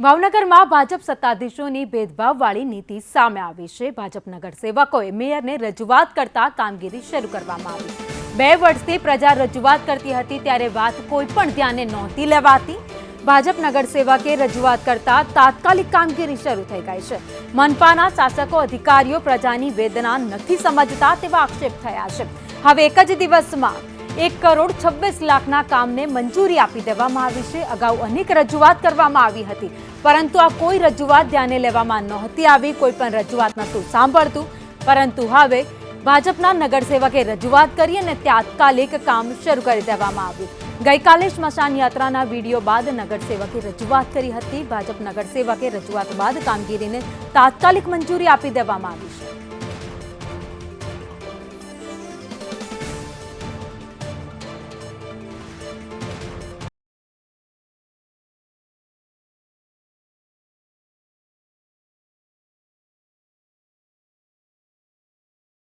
ભાવનગરમાં ભાજપ સત્તાધીશોની ભેદભાવવાળી નીતિ સામે આવી છે. ભાજપ નગરસેવકોએ મેયરને રજૂઆત કરતા કામગીરી શરૂ કરવામાં આવી. બે વર્ષથી પ્રજા રજૂઆત કરતી હતી, ત્યારે વાત કોઈ પણ ધ્યાને નહોતી લેવાતી. ભાજપ નગરસેવકે રજૂઆત કરતા તાત્કાલિક કામગીરી શરૂ થઈ ગઈ છે. મનપાના શાસકો અધિકારીઓ પ્રજાની વેદના નથી સમજતા તેવા આક્ષેપ થયા છે. હવે એક જ દિવસમાં એક કરોડ છવ્વીસ લાખના કામને મંજૂરી આપી દેવામાં આવી છે. અગાઉ અનેક રજૂઆત કરવામાં આવી હતી. પરંતુ આ કોઈ રજૂઆત ધ્યાને લેવામાં નહોતી આવી. કોઈ પણ રજૂઆત નહોતું સાંભળતું. પરંતુ હવે ભાજપના નગરસેવકે રજૂઆત કરી અને તાત્કાલિક કામ શરૂ કરી દેવામાં આવ્યું. ગઈકાલે સ્મશાન યાત્રાના વીડિયો બાદ નગરસેવકે રજૂઆત કરી હતી. ભાજપ નગરસેવકે રજૂઆત બાદ કામગીરીને તાત્કાલિક મંજૂરી આપી દેવામાં આવી છે.